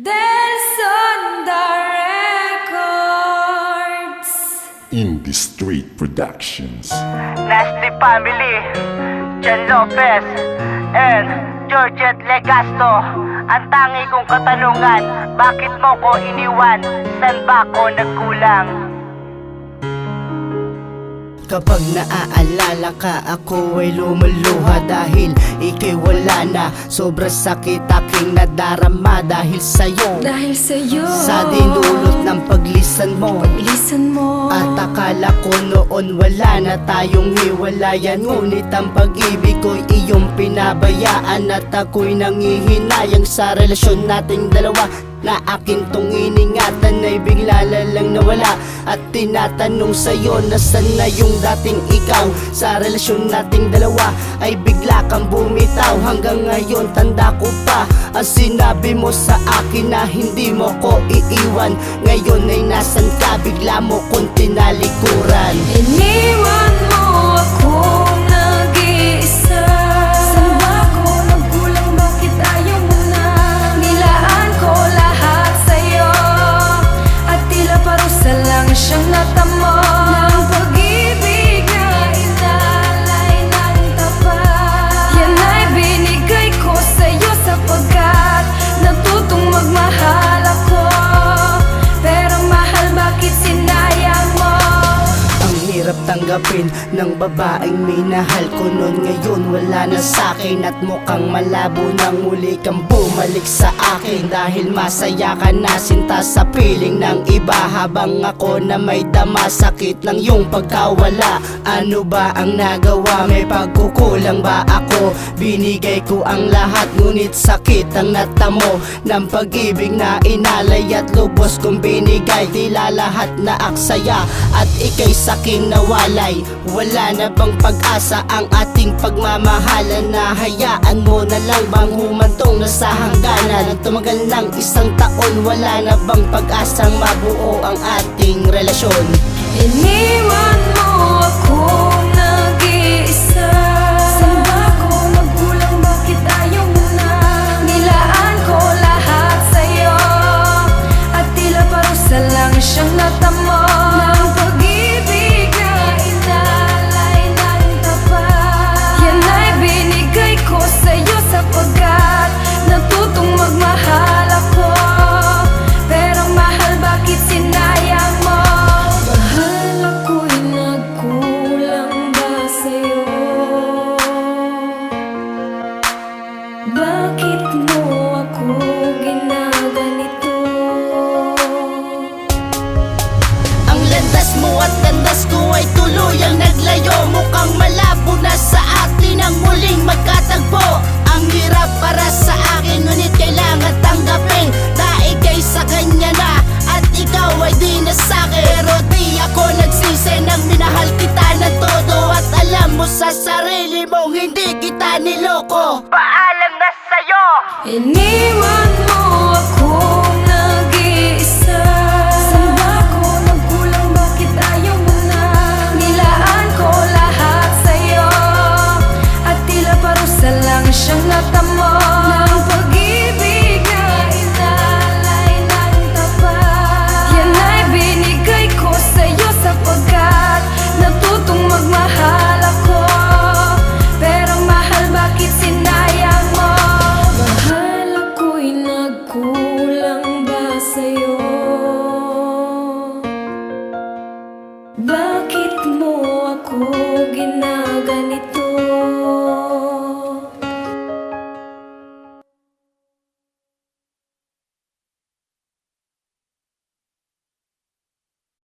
Del Sonda Records. Indie Street Productions. Nasty Family, Jan Lopez, and Georgette Legasto. Ang tangi kong katanungan, bakit mo ko iniwan? San ba ko nagkulang? Kapag naaalala ka ako ay lumuluha Dahil ikay wala na Sobrang sakit aking nadarama Dahil sa'yo Dahil sa'yo. Sa dinulot ng paglisan mo Lisan mo. At akala ko noon wala na tayong hiwalayan Ngunit ang pag-ibig ko'y iyong pinabayaan At ako'y nangihinayang sa relasyon nating dalawa. Na akin tong iningatan ay bigla lang nawala. At tinatanong sa'yo nasan na yung dating ikaw. Sa relasyon nating dalawa ay bigla kang bumitaw. Hanggang ngayon tanda ko pa Ang sinabi mo sa akin na hindi mo ko iiwan. Ngayon ay nasan ka? Bigla mo kong tinalikuran. Iniwan tanggapin ng babaeng minahal ko noon Ngayon wala na sa'kin at mukhang malabo nang muli kang bumalik sa akin. Dahil masaya ka na sinta sa piling ng iba. Habang ako na may dama sakit ng iyong pagkawala. Ano ba ang nagawa? May pagkukulang ba ako? Binigay ko ang lahat ngunit sakit ang natamo Ng pag-ibig na inalay at lubos kong binigay. Tila lahat na aksaya at ikay saking nawalay Wala na bang pag-asa ang ating pagmamahalan? Na hayaan mo na lang bang humantong na sa hangganan? At tumagal ng isang taon Wala na bang pag-asang mabuo ang ating relasyon? Iniwan mo hindi kita niloko Paalam na sa'yo! Iniwan mo